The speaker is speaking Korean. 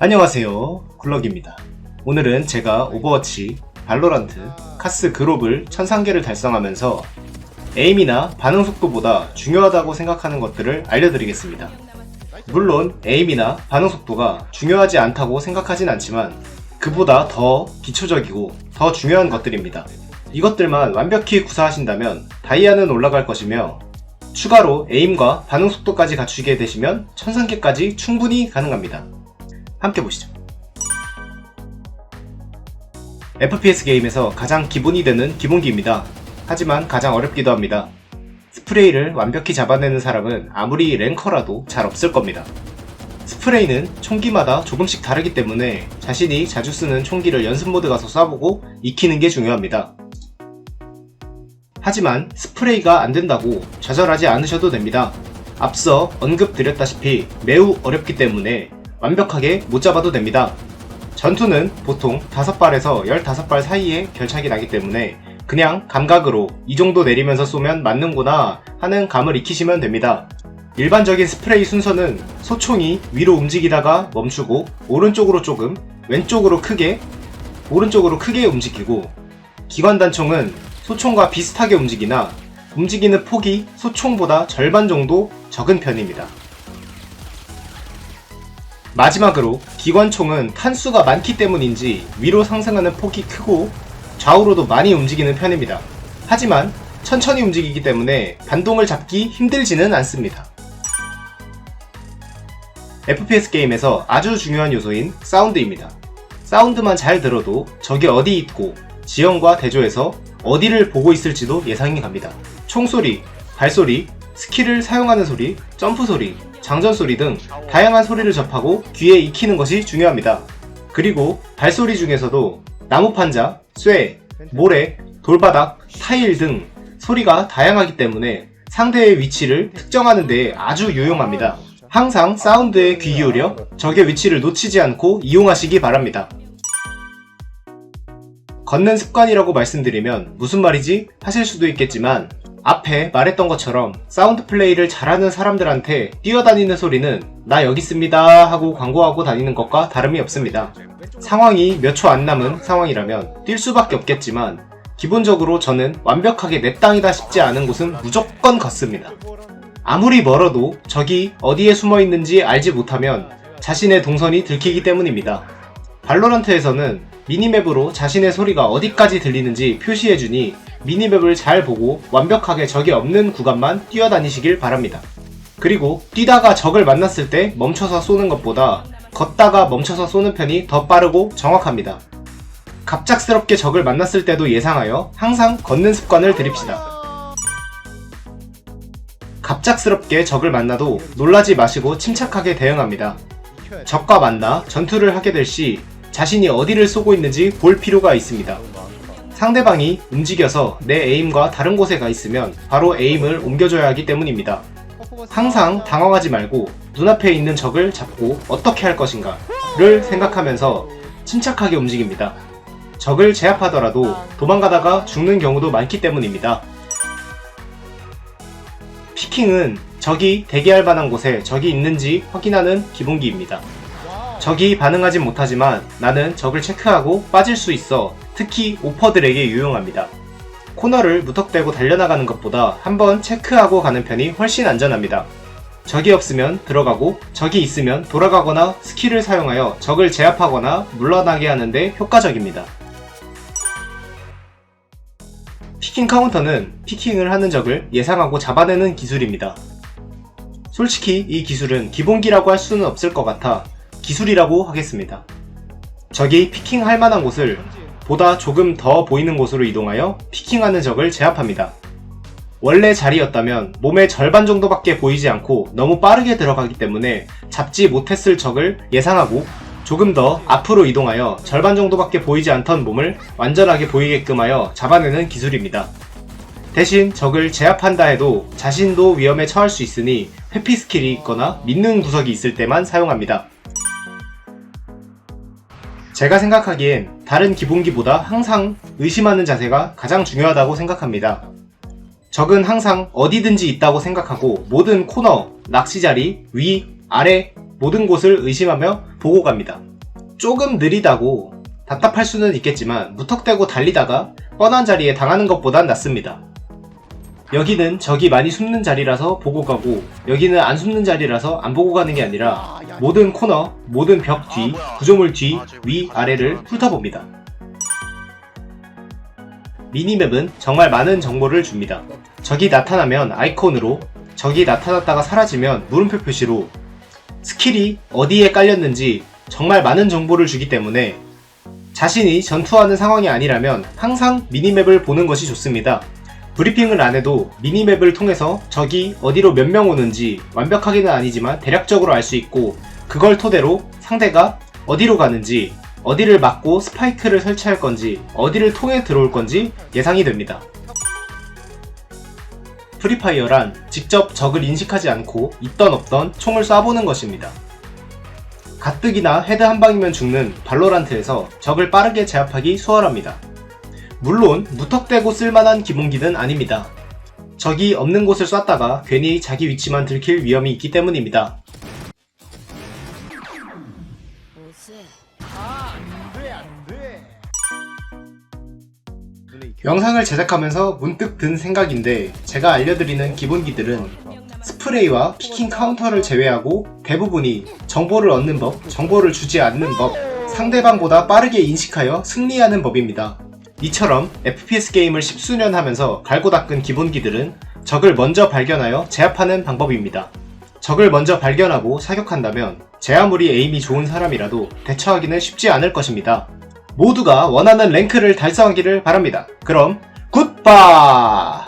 안녕하세요. 굴럭입니다. 오늘은 제가 오버워치, 발로란트, 카스 그룹을 천상계를 달성하면서 에임이나 반응 속도보다 중요하다고 생각하는 것들을 알려드리겠습니다. 물론 에임이나 반응 속도가 중요하지 않다고 생각하진 않지만 그보다 더 기초적이고 더 중요한 것들입니다. 이것들만 완벽히 구사하신다면 다이아는 올라갈 것이며 추가로 에임과 반응 속도까지 갖추게 되시면 천상계까지 충분히 가능합니다 함께 보시죠. FPS 게임에서 가장 기본이 되는 기본기입니다. 하지만 가장 어렵기도 합니다. 스프레이를 완벽히 잡아내는 사람은 아무리 랭커라도 잘 없을 겁니다. 스프레이는 총기마다 조금씩 다르기 때문에 자신이 자주 쓰는 총기를 연습 모드 가서 쏴보고 익히는 게 중요합니다. 하지만 스프레이가 안 된다고 좌절하지 않으셔도 됩니다. 앞서 언급드렸다시피 매우 어렵기 때문에 완벽하게 못 잡아도 됩니다. 전투는 보통 5발에서 15발 사이에 결착이 나기 때문에 그냥 감각으로 이 정도 내리면서 쏘면 맞는구나 하는 감을 익히시면 됩니다. 일반적인 스프레이 순서는 소총이 위로 움직이다가 멈추고 오른쪽으로 조금, 왼쪽으로 크게, 오른쪽으로 크게 움직이고 기관단총은 소총과 비슷하게 움직이나 움직이는 폭이 소총보다 절반 정도 적은 편입니다. 마지막으로 기관총은 탄수가 많기 때문인지 위로 상승하는 폭이 크고 좌우로도 많이 움직이는 편입니다. 하지만 천천히 움직이기 때문에 반동을 잡기 힘들지는 않습니다. FPS 게임에서 아주 중요한 요소인 사운드입니다. 사운드만 잘 들어도 적이 어디 있고 지형과 대조해서 어디를 보고 있을지도 예상이 갑니다. 총소리, 발소리, 스킬을 사용하는 소리, 점프 소리, 장전 소리 등 다양한 소리를 접하고 귀에 익히는 것이 중요합니다. 그리고 발소리 중에서도 나무 판자, 쇠, 모래, 돌바닥, 타일 등 소리가 다양하기 때문에 상대의 위치를 특정하는 데 아주 유용합니다. 항상 사운드에 귀 기울여 적의 위치를 놓치지 않고 이용하시기 바랍니다. 걷는 습관이라고 말씀드리면 무슨 말이지 하실 수도 있겠지만 앞에 말했던 것처럼 사운드 플레이를 잘하는 사람들한테 뛰어다니는 소리는 나 여기 있습니다 하고 광고하고 다니는 것과 다름이 없습니다. 상황이 몇 초 안 남은 상황이라면 뛸 수밖에 없겠지만 기본적으로 저는 완벽하게 내 땅이다 싶지 않은 곳은 무조건 걷습니다. 아무리 멀어도 적이 어디에 숨어 있는지 알지 못하면 자신의 동선이 들키기 때문입니다. 발로란트에서는 미니맵으로 자신의 소리가 어디까지 들리는지 표시해주니 미니맵을 잘 보고 완벽하게 적이 없는 구간만 뛰어다니시길 바랍니다. 그리고 뛰다가 적을 만났을 때 멈춰서 쏘는 것보다 걷다가 멈춰서 쏘는 편이 더 빠르고 정확합니다. 갑작스럽게 적을 만났을 때도 예상하여 항상 걷는 습관을 들입시다. 갑작스럽게 적을 만나도 놀라지 마시고 침착하게 대응합니다. 적과 만나 전투를 하게 될 시 자신이 어디를 쏘고 있는지 볼 필요가 있습니다. 상대방이 움직여서 내 에임과 다른 곳에 가 있으면 바로 에임을 옮겨줘야 하기 때문입니다. 항상 당황하지 말고 눈앞에 있는 적을 잡고 어떻게 할 것인가를 생각하면서 침착하게 움직입니다. 적을 제압하더라도 도망가다가 죽는 경우도 많기 때문입니다. 피킹은 적이 대기할 만한 곳에 적이 있는지 확인하는 기본기입니다. 적이 반응하지 못하지만 나는 적을 체크하고 빠질 수 있어 특히 오퍼들에게 유용합니다. 코너를 무턱대고 달려나가는 것보다 한번 체크하고 가는 편이 훨씬 안전합니다. 적이 없으면 들어가고 적이 있으면 돌아가거나 스킬을 사용하여 적을 제압하거나 물러나게 하는데 효과적입니다. 피킹 카운터는 피킹을 하는 적을 예상하고 잡아내는 기술입니다. 솔직히 이 기술은 기본기라고 할 수는 없을 것 같아 기술이라고 하겠습니다. 적이 피킹할 만한 곳을 보다 조금 더 보이는 곳으로 이동하여 피킹하는 적을 제압합니다. 원래 자리였다면 몸의 절반 정도밖에 보이지 않고 너무 빠르게 들어가기 때문에 잡지 못했을 적을 예상하고 조금 더 앞으로 이동하여 절반 정도밖에 보이지 않던 몸을 완전하게 보이게끔 하여 잡아내는 기술입니다. 대신 적을 제압한다 해도 자신도 위험에 처할 수 있으니 회피 스킬이 있거나 믿는 구석이 있을 때만 사용합니다. 제가 생각하기엔 다른 기본기보다 항상 의심하는 자세가 가장 중요하다고 생각합니다. 적은 항상 어디든지 있다고 생각하고 모든 코너, 낚시자리, 위, 아래, 모든 곳을 의심하며 보고 갑니다. 조금 느리다고 답답할 수는 있겠지만 무턱대고 달리다가 뻔한 자리에 당하는 것보단 낫습니다. 여기는 적이 많이 숨는 자리라서 보고 가고 여기는 안 숨는 자리라서 안 보고 가는 게 아니라 모든 코너, 모든 벽 뒤, 구조물 뒤, 위, 아래를 훑어봅니다. 미니맵은 정말 많은 정보를 줍니다. 적이 나타나면 아이콘으로, 적이 나타났다가 사라지면 물음표 표시로 스킬이 어디에 깔렸는지 정말 많은 정보를 주기 때문에 자신이 전투하는 상황이 아니라면 항상 미니맵을 보는 것이 좋습니다. 브리핑을 안 해도 미니맵을 통해서 적이 어디로 몇 명 오는지 완벽하게는 아니지만 대략적으로 알 수 있고 그걸 토대로 상대가 어디로 가는지 어디를 막고 스파이크를 설치할 건지 어디를 통해 들어올 건지 예상이 됩니다. 프리파이어란 직접 적을 인식하지 않고 있던 없던 총을 쏴보는 것입니다. 가뜩이나 헤드 한 방이면 죽는 발로란트에서 적을 빠르게 제압하기 수월합니다. 물론 무턱대고 쓸만한 기본기는 아닙니다. 적이 없는 곳을 쐈다가 괜히 자기 위치만 들킬 위험이 있기 때문입니다. 영상을 제작하면서 문득 든 생각인데 제가 알려드리는 기본기들은 스프레이와 피킹 카운터를 제외하고 대부분이 정보를 얻는 법, 정보를 주지 않는 법, 상대방보다 빠르게 인식하여 승리하는 법입니다. 이처럼 FPS 게임을 십수년 하면서 갈고 닦은 기본기들은 적을 먼저 발견하여 제압하는 방법입니다. 적을 먼저 발견하고 사격한다면 제 아무리 에임이 좋은 사람이라도 대처하기는 쉽지 않을 것입니다. 모두가 원하는 랭크를 달성하기를 바랍니다. 그럼 굿바!